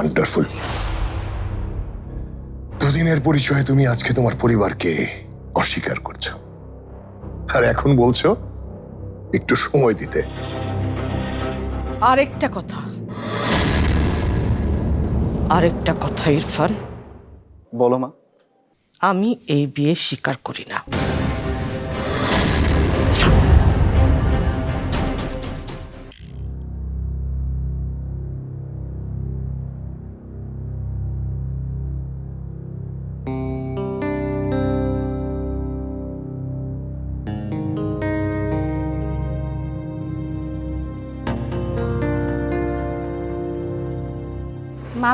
Wonderful দুদিনের পরিচয়ে তুমি আজকে তোমার পরিবারকে অস্বীকার করছ। আর এখন বলছো একটু সময় দিতে। আরেকটা কথা। আরেকটা কথা ইরফান। বলো মা। আমি এই বিয়ে স্বীকার করি না।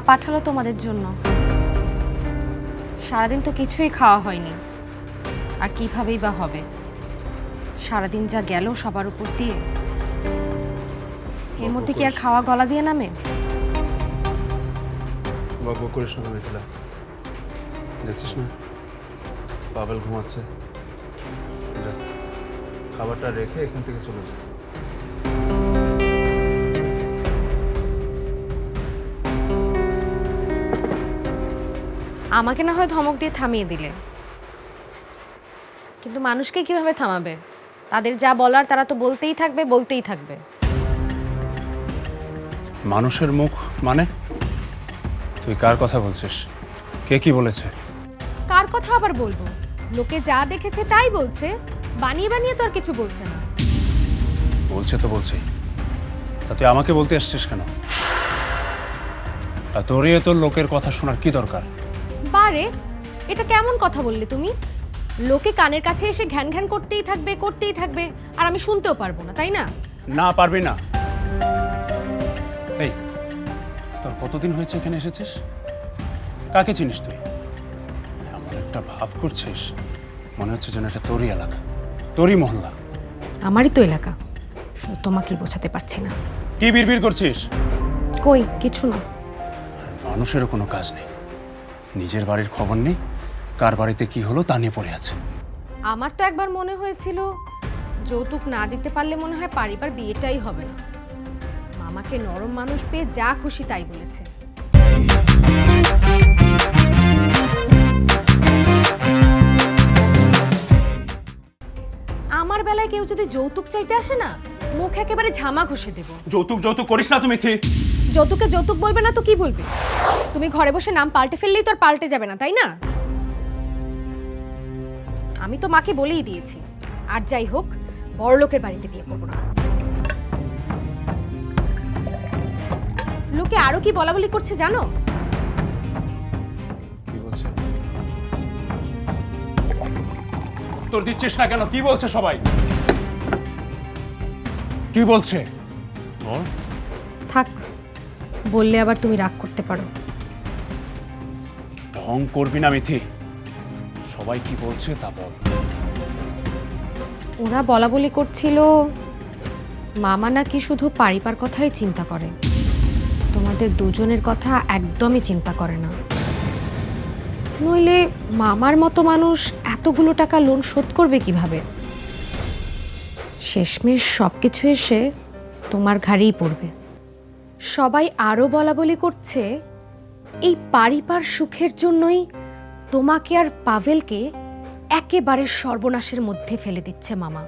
পাঠালো তোমাদের জন্য। সারাদিন তো কিছুই খাওয়া হয়নি। আর কিভাবেই বা হবে? সারাদিন যা গেল সবার উপর দিয়ে। এর মধ্যে কি আর খাওয়া গলা দিয়ে নামে? বক বক করিস না মিথিলা। দেখছিস না? পাবেল ঘুমাচ্ছে। খাবারটা রেখে এখান থেকে চলে যা। আমাকে না হয় ধমক দিয়ে থামিয়ে দিলে। কিন্তু মানুষকে কীভাবে থামাবে? তাদের যা বলার তারা তো বলতেই থাকবে বলতেই থাকবে। মানুষের মুখ মানে? তুই কার কথা বলছিস? কে কি বলেছে? কার কথা আবার বলব? লোকে যা দেখেছে তাই বলছে বানিয়ে বানিয়ে তো আর কিছু বলছে না। বলছে তো বলছেই। তা তুই আমাকে বলতে আসছিস কেন? আর তোরই তোর লোকের কথা শোনার কি দরকার? বারে এটা কেমন কথা বললে তুমি? লোকে কানের কাছে এসে ঘ্যান ঘ্যান করতেই থাকবে করতেই থাকবে আর আমি শুনতেও পারব না তাই না? না পারবে না। এই তোর কতদিন হয়েছে এখানে এসেছিস? কাকে চিনিস তুই? এমন একটা ভাব করছিস মনে হচ্ছে যেন এটা তোরই এলাকা তোরই মহল্লা। আমারই তো এলাকা শুধু তোমাকেই বোঝাতে পারছি না। কি বিড়বিড় করছিস? কই কিছু না। মানুষেরও কোনো কাজ নেই। নিজের বাড়ির খবর নেই কার বাড়িতে কি হলো তা নিয়ে পড়ে আছে। আমার তো একবার মনে হয়েছিল যৌতুক না দিতে পারলে মনে হয় পারিবার বিয়েটাই হবে না। মামাকে নরম মানুষ পেয়ে যা খুশি তাই বলেছে। আমার বেলায় কেউ যদি যৌতুক চাইতে আসে না মুখ একেবারে ঝামা ঘষে দেব। যৌতুক যৌতুক করিস না তুমি ঠিক যৌতুকে যৌতুক বলবে না তো কি বলবে? তুমি ঘরে বসে নাম পাল্টে ফেললেই তো আর পাল্টে যাবে না তাই না? আমি তো মাকে বলেই দিয়েছি আর যাই হোক বড়লোকের বাড়িতে বিয়ে করব না। লোকে আরও কি বলা বলি করছে জানো? কি বলছে? তোর দিচ্ছিস না কেন? কি বলছে সবাই? কি বলছে? বললে আবার তুমি রাগ করতে পারো। ঢং করবি না মিথি। সবাই কি বলছে তা বল। ওরা বলা বলি করছিল মামা নাকি শুধু পারিপার কথাই চিন্তা করে। তোমাদের দুজনের কথা একদমই চিন্তা করে না। নইলে মামার মতো মানুষ এতগুলো টাকা লোন শোধ করবে কীভাবে? শেষমেশ সব কিছু এসে তোমার ঘাড়েই পড়বে। সবাই আরও বলা বলি করছে, এই পারিপার সুখের জন্যই তোমাকে আর পাভেলকে একেবারে সর্বনাশের মধ্যে ফেলে দিচ্ছে মামা।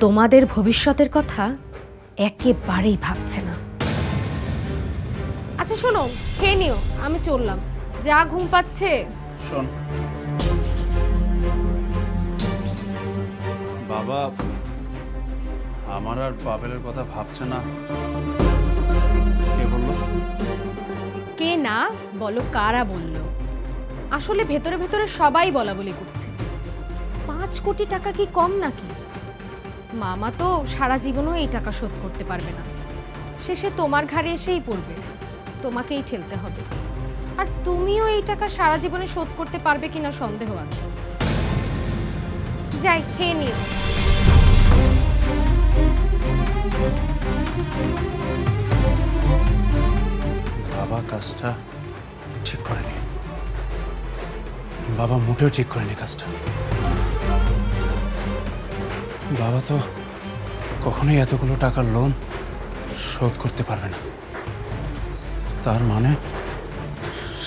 তোমাদের ভবিষ্যতের কথা একেবারেই ভাবছে না। আচ্ছা শোনো, খেয়ে নিও, আমি চললাম। যা ঘুম পাচ্ছে। শোন। বাবা আমার আর পাবেলের কথা ভাবছে না। কে কে না, বলো কারা বলল? আসলে ভেতরে ভেতরে সবাই বলা বলি করছে। পাঁচ কোটি টাকা কি কম নাকি? মামা তো সারা জীবনও এই টাকা শোধ করতে পারবে না। শেষে তোমার ঘাড়ে এসেই পড়বে। তোমাকেই ঠেলতে হবে। আর তুমিও এই টাকা সারা জীবনে শোধ করতে পারবে কিনা সন্দেহ আছে। যাই, খেয়ে নিও। কাজটা ঠিক করেনি। বাবা মোটেও ঠিক করেনি কাজটা। বাবা তো কখনোই এতগুলো টাকার লোন শোধ করতে পারবে না। তার মানে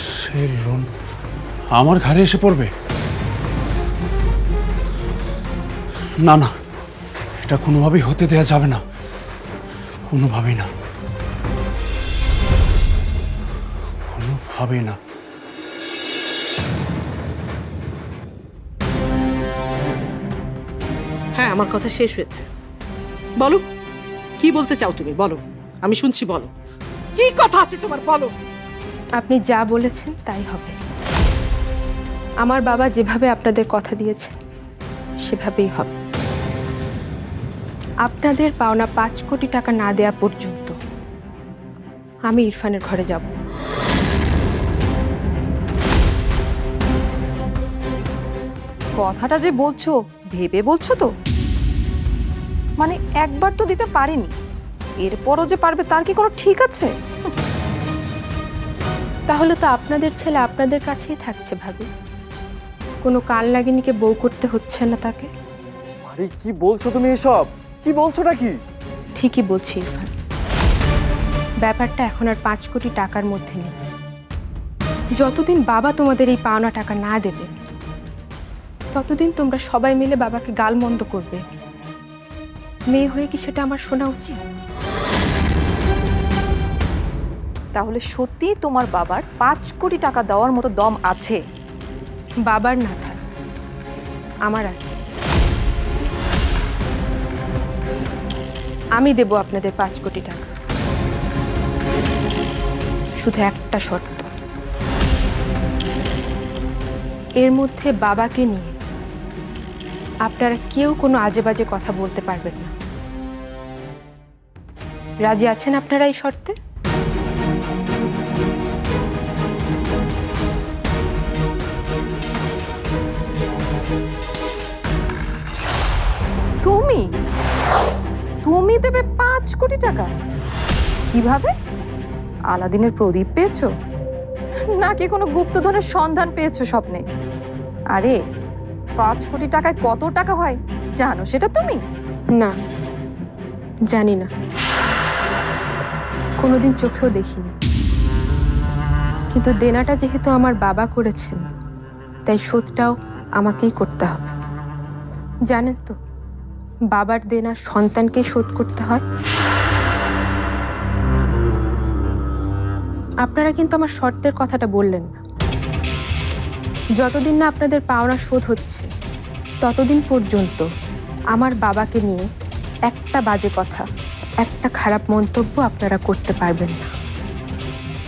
সেই লোন আমার ঘাড়ে এসে পড়বে? না না, এটা কোনোভাবেই হতে দেয়া যাবে না। কোনোভাবেই না। কোনোভাবেই না। হ্যাঁ আমার কথা শেষ হয়েছে। বলো কি বলতে চাও তুমি? বলো আমি শুনছি বলো। কি কথা আছে তোমার? বলো। আপনি যা বলেছেন তাই হবে। আমার বাবা যেভাবে আপনাদের কথা দিয়েছে সেভাবেই হবে। আপনাদের পাওনা পাঁচ কোটি টাকা না দেয়া পর্যন্ত আমি ইরফানের ঘরে যাব। কথাটা যে বলছো ভেবে বলছো তো? মানে একবার তো দিতে পারেনি। এরপরও যে পারবে তার কি কোনো ঠিক আছে? তাহলে তো আপনাদের ছেলে আপনাদের কাছেই থাকছে ভাবি। কোনো কাল লাগিনীকে বউ করতে হচ্ছে না তাকে? আরে কি বলছো তুমি এসব? কি বলছোটা কি? ঠিকই বলছি ইরফান। ব্যাপারটা এখন আর পাঁচ কোটি টাকার মধ্যে নেই। যতদিন বাবা তোমাদের এই পাওনা টাকা না দেবে ততদিন তোমরা সবাই মিলে বাবাকে গালমন্দ করবে। মেয়ে হয়ে কি সেটা আমার শোনা উচিত? তাহলে সত্যিই তোমার বাবার পাঁচ কোটি টাকা দেওয়ার মতো দম আছে? বাবার না থাক আমার আছে। আমি দেব আপনাদের পাঁচ কোটি টাকা। শুধু একটা শর্ত। এর মধ্যে বাবাকে নিয়ে আপনারা কেউ কোনো আজে বাজে কথা বলতে পারবেন না। রাজি আছেন আপনারা এই শর্তে? তুমি? তুমি দেবে পাঁচ কোটি টাকা। কীভাবে? আলাদিনের প্রদীপ পেয়েছ? নাকি কোনো গুপ্তধনের সন্ধান পেয়েছ স্বপ্নে? আরে পাঁচ কোটি টাকায় কত টাকা হয়? জানো সেটা তুমি? না, জানি না। কোনোদিন চোখেও দেখিনি। কিন্তু দেনাটা যেহেতু আমার বাবা করেছেন, তাই শোধটাও আমাকেই করতে হবে। জানেন তো, বাবার দেনা সন্তানকেই শোধ করতে হয়। আপনারা কিন্তু আমার শর্তের কথাটা বললেন না। যতদিন না আপনাদের পাওনা শোধ হচ্ছে ততদিন পর্যন্ত আমার বাবাকে নিয়ে একটা বাজে কথা একটা খারাপ মন্তব্য আপনারা করতে পারবেন না।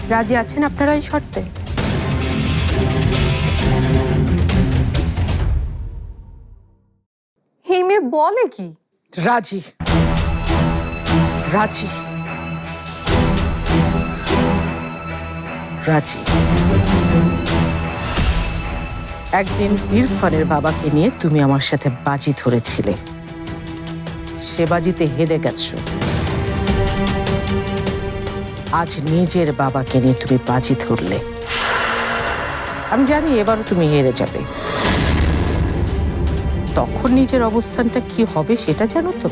রাজি আছেন আপনারা এই শর্তে? মেয়ে বলে কি? রাজি। রাজি। রাজি। একদিন ইরফানের বাবাকে নিয়ে তুমি আমার সাথে বাজি ধরেছিলে। সে বাজিতে হেরে গেছো। আজ নিজের বাবাকে নিয়ে তুমি বাজি ধরলে। আমি জানি এবারও তুমি হেরে যাবে। তখন নিজের অবস্থানটা কি হবে সেটা জানো তো?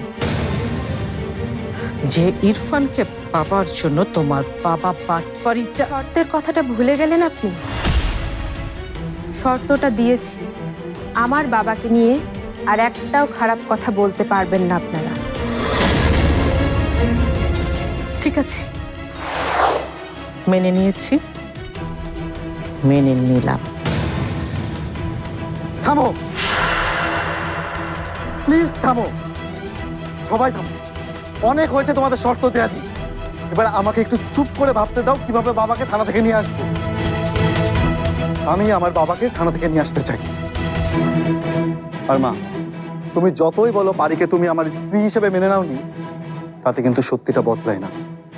যে ইরফানকে পাবার জন্য তোমার বাবা বাটপাড়িটা শর্তের কথাটা ভুলে গেলেন আপনি? শর্তটা দিয়েছি। আমার বাবাকে নিয়ে আর একটাও খারাপ কথা বলতে পারবেন না আপনারা। ঠিক আছে। মেনে নিয়েছি। মেনে নিলাম। থামো। প্লিজ থামো। সবাই থামো। অনেক হয়েছে তোমাদের শর্ত দেয়া দিই এবার আমাকে একটু চুপ করে ভাবতে দাও কীভাবে বাবাকে থানা থেকে নিয়ে আসব। আমি আমার বাবাকে থানা থেকে নিয়ে আসতে চাই। আর মা, তুমি যতই বলো পারিকে তুমি আমার স্ত্রী হিসেবে মেনে নাওনি, তাতে কিন্তু সত্যিটা বদলায় না।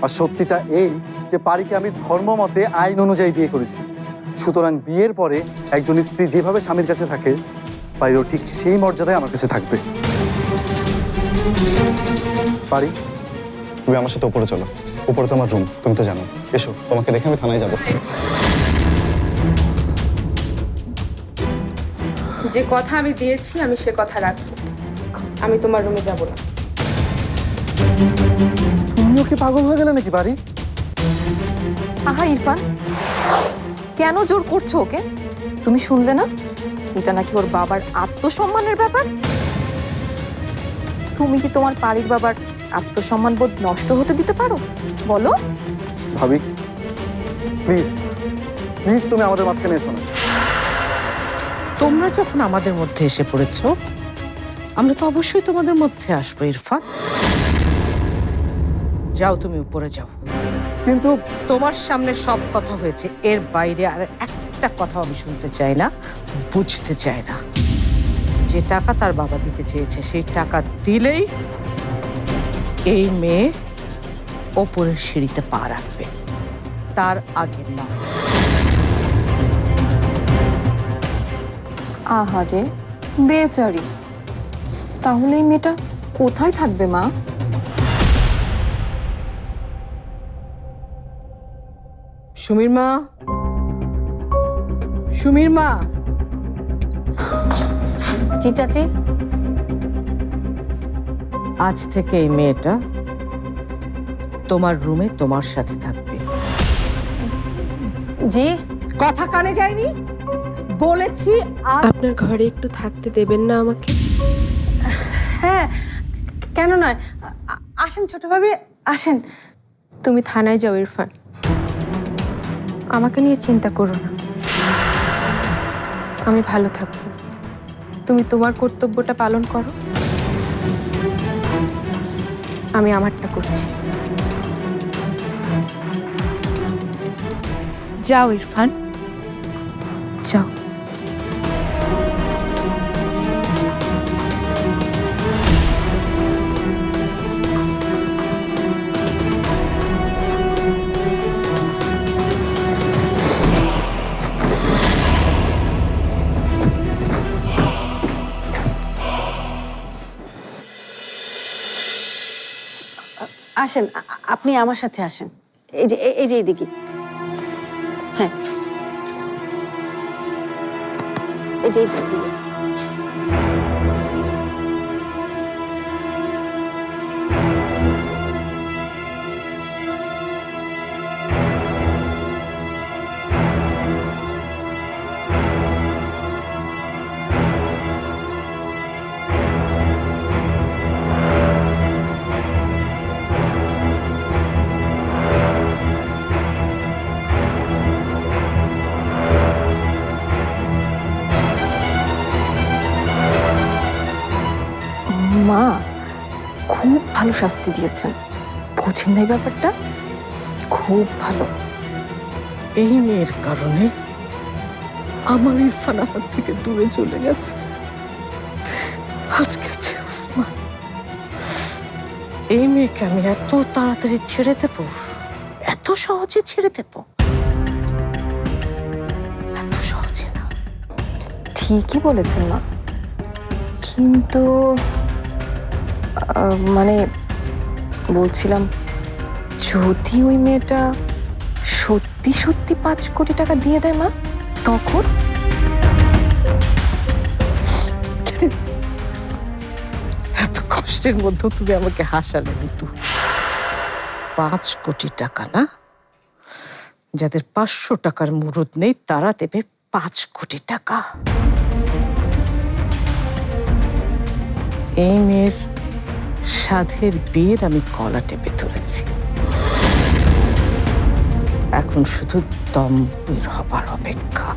আর সত্যিটা এই যে পারিকে আমি ধর্মমতে আইন অনুযায়ী বিয়ে করেছি। সুতরাং বিয়ের পরে একজন স্ত্রী যেভাবে স্বামীর কাছে থাকে পারিও ঠিক সেই মর্যাদায় আমার কাছে থাকবে। পারি তুমি আমার সাথে উপরে চলো। উপরে তো আমার রুম তুমি তো জানো এসো, তোমাকে দেখে আমি থানায় যাব। যে কথা আমি দিয়েছি আমি সে কথা রাখব। আমি তোমার রুমে যাব না। তুমি তুমিও কি পাগল হয়ে গেলে নাকি বাড়ি? আহা ইরফান। কেন জোর করছ ওকে? তুমি শুনলে না? এটা নাকি ওর বাবার আত্মসম্মানের ব্যাপার? তুমি কি তোমার বাড়ির বাবার আত্মসম্মান বোধ নষ্ট হতে দিতে পারো? বলো। ভাবি প্লিজ প্লিজ তুমি আমাদের মাঝখানে এসো না। তোমরা যখন আমাদের মধ্যে এসে পড়েছো আমরা তো অবশ্যই তোমাদের মধ্যে আসব ইরফান। যাও তুমি উপরে যাও। কিন্তু তোমার সামনে সব কথা হয়েছে এর বাইরে আর একটা কথা আমি শুনতে চাই না বুঝতে চাই না। যে টাকা তার বাবা দিতে চেয়েছে সেই টাকা দিলেই এই মেয়ে ওপরের সিঁড়িতে পা রাখবে তার আগে না আহারে বেচারি। তাহলে এই মেয়েটা কোথায় থাকবে মা? সুমির মা? সুমির মা? জি চাচি। আজ থেকে এই মেয়েটা তোমার রুমে তোমার সাথে থাকবে। জি। কথা কানে যায়নি? বলেছি আপনার ঘরে একটু থাকতে দেবেন না আমাকে? হ্যাঁ কেন নয়? আ- আসেন ছোটভাবে আসেন। তুমি থানায় যাও ইরফান। আমাকে নিয়ে চিন্তা করো না। আমি ভালো থাকব। তুমি তোমার কর্তব্যটা পালন করো। আমি আমারটা করছি। যাও ইরফান। যাও। আসেন আপনি আমার সাথে আসেন। এই যে, এই- এই যে এইদিকে। হ্যাঁ। এই যে এই যে মা খুব ভালো শাস্তি দিয়েছেন। বুঝেন নাই ব্যাপারটা? খুব ভালো। এই মেয়ের কারণে আমার ইরফান আমার থেকে দূরে চলে গেছে। আজকে আছে ওসমান। এই মেয়েকে আমি এত তাড়াতাড়ি ছেড়ে দেব এত সহজে ছেড়ে দেব। এত সহজে না। ঠিকই বলেছেন মা। কিন্তু মানে বলছিলাম, যদি ওই মেয়েটা সত্যি সত্যি পাঁচ কোটি টাকা দিয়ে দেয় মা, তখন? এত কষ্টের মধ্যেও তুমি আমাকে হাসালে ঋতু পাঁচ কোটি টাকা না? যাদের পাঁচশো টাকার মুরুদ নেই, তারা দেবে পাঁচ কোটি টাকা। এই মেয়ের সাধের বিয়ের আমি কলা টেপে ধরেছি। এখন শুধু দম বের হবার অপেক্ষা।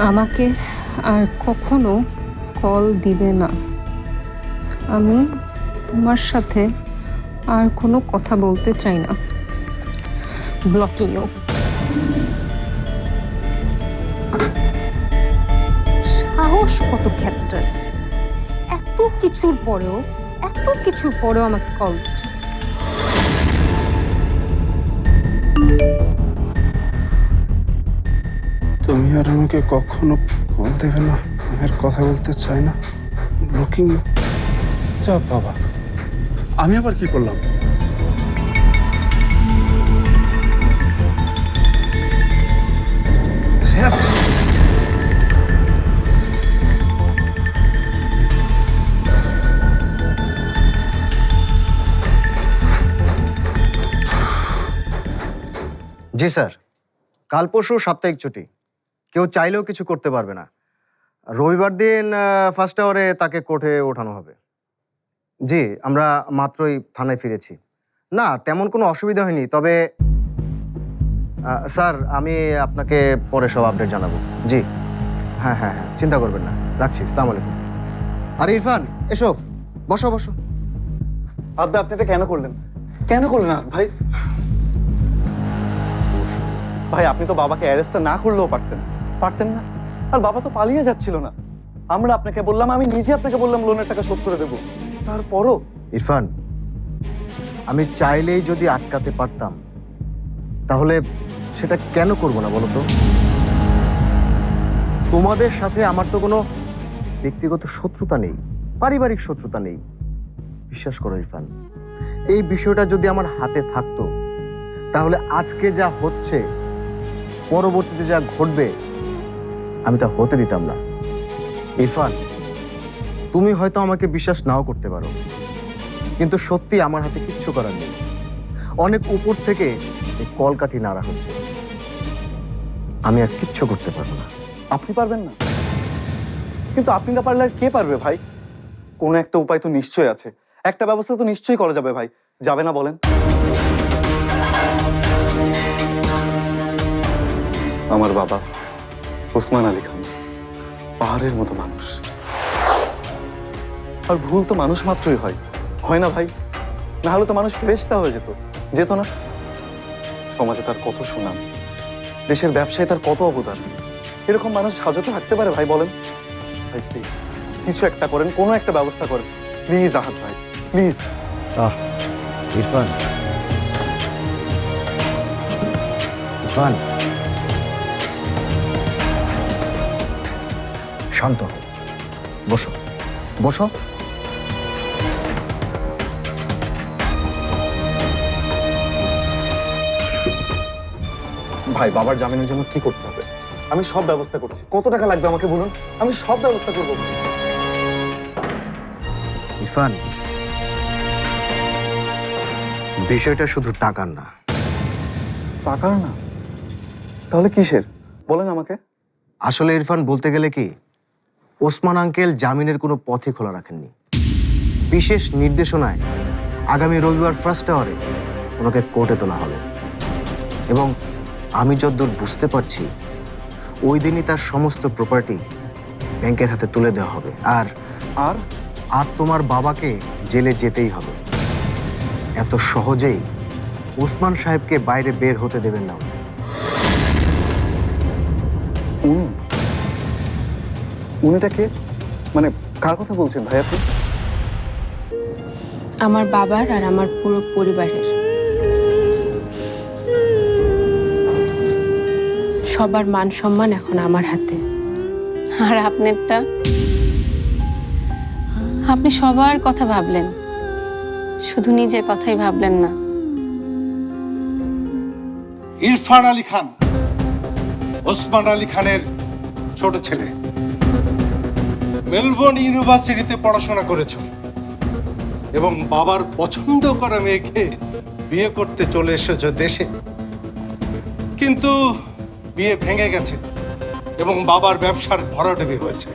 আমাকে আর কখনো কল দিবে না। আমি তোমার সাথে আর কোনো কথা বলতে চাই না। ব্লকিংও সাহস কত ক্ষেত্রে। এত কিছুর পরেও, এত কিছুর পরেও আমাকে কল দিচ্ছে। আর আমাকে কখনো কল দেবে না। আমি আর কথা বলতে চাই না। ব্লকিং যা বাবা। আমি আবার কি করলাম। জি স্যার। কাল পরশু সাপ্তাহিক ছুটি। কেউ চাইলেও কিছু করতে পারবে না। রবিবার দিন ফার্স্ট আওয়ারে তাকে কোর্টে ওঠানো হবে। জি আমরা মাত্রই থানায় ফিরেছি। না তেমন কোনো অসুবিধা হয়নি তবে স্যার আমি আপনাকে পরে সব আপডেট জানাব। জি। হ্যাঁ হ্যাঁ হ্যাঁ চিন্তা করবেন না। রাখছি সালাম আলাইকুম। আরে ইরফান এসো বসো বসো। আপনি আপনি এটা কেন করলেন? কেন করলেন? না ভাই। ভাই আপনি তো বাবাকে অ্যারেস্টটা না করলেও পারতেন। পারতেন না। আর বাবা তো পালিয়ে যাচ্ছিল না। আমরা আপনাকে বললাম, আমি নিজে আপনাকে বললাম লোনের টাকা শোধ করে দেবো। তারপরও ইরফান, আমি চাইলেই যদি আটকাতে পারতাম, তাহলে সেটা কেন করব না বলো তো? তোমাদের সাথে আমার তো কোনো ব্যক্তিগত শত্রুতা নেই, পারিবারিক শত্রুতা নেই। বিশ্বাস করো ইরফান, এই বিষয়টা যদি আমার হাতে থাকতো, তাহলে আজকে যা হচ্ছে, পরবর্তীতে যা ঘটবে আমি তা হতে দিতাম না। ইরফান তুমি হয়তো আমাকে বিশ্বাস নাও করতে পারো কিন্তু সত্যি আমার হাতে কিচ্ছু করার নেই। অনেক উপর থেকে এই কলকাঠি নাড়া হচ্ছে। আমি আর কিচ্ছু করতে পারব না। আপনি পারবেন না। কিন্তু আপনি না পারলে আর কে পারবে ভাই? কোনো একটা উপায় তো নিশ্চয়ই আছে। একটা ব্যবস্থা তো নিশ্চয়ই করা যাবে ভাই। যাবে না বলেন। আমার বাবা ওসমান আলী খান, পাহাড়ের মতো মানুষ। আর ভুল তো মানুষ মাত্রই হয়। হয় না ভাই? না হলে তো মানুষ ফেরেস্তা হয়ে যেত। যেত না। সমাজে তার কত সুনাম, দেশের ব্যবসায় তার কত অবদান। এরকম মানুষ হাজতে থাকতে পারে ভাই, বলেন। ভাই প্লিজ কিছু একটা করেন, কোনো একটা ব্যবস্থা করেন। প্লিজ আহাত ভাই প্লিজ ইরফান। ইরফান শান্ত হও। বসো। বসো। ভাই বাবার জামিনের জন্য কি করতে হবে? আমি সব ব্যবস্থা করছি। কত টাকা লাগবে আমাকে বলুন? আমি সব ব্যবস্থা করব। ইরফান বিষয়টা শুধু টাকার না। টাকার না? তাহলে কিসের? বলেন আমাকে। আসলে ইরফান বলতে গেলে কি? ওসমান আঙ্কেল জামিনের কোনো পথই খোলা রাখেননি। বিশেষ নির্দেশনায় আগামী রবিবার ফার্স্ট আওয়ারে ওনাকে কোর্টে তোলা হবে। এবং আমি যতদূর বুঝতে পারছি, ওই দিনই তার সমস্ত প্রপার্টি ব্যাংকের হাতে তুলে দেওয়া হবে। আর আর আর তোমার বাবাকে জেলে যেতেই হবে। এত সহজেই ওসমান সাহেবকে বাইরে বের হতে দেবেন না উনি। উনি উনিটা কে মানে কার কথা বলছেন ভাই আপনি? আমার বাবার আর আমার পুরো পরিবারের। সবার মান সম্মান এখন আমার হাতে। আর আপনারটা? আপনি সবার কথা ভাবলেন। শুধু নিজের কথাই ভাবলেন না। ইরফান আলী খান ওসমান আলী খানের ছোট ছেলে। মেলবোর্ন ইউনিভার্সিটিতে পড়াশোনা করেছ এবং বাবার পছন্দ করা মেয়েকে বিয়ে করতে চলে এসেছ দেশে। কিন্তু বিয়ে ভেঙে গেছে এবং বাবার ব্যবসার ভরাডুবি হয়েছে।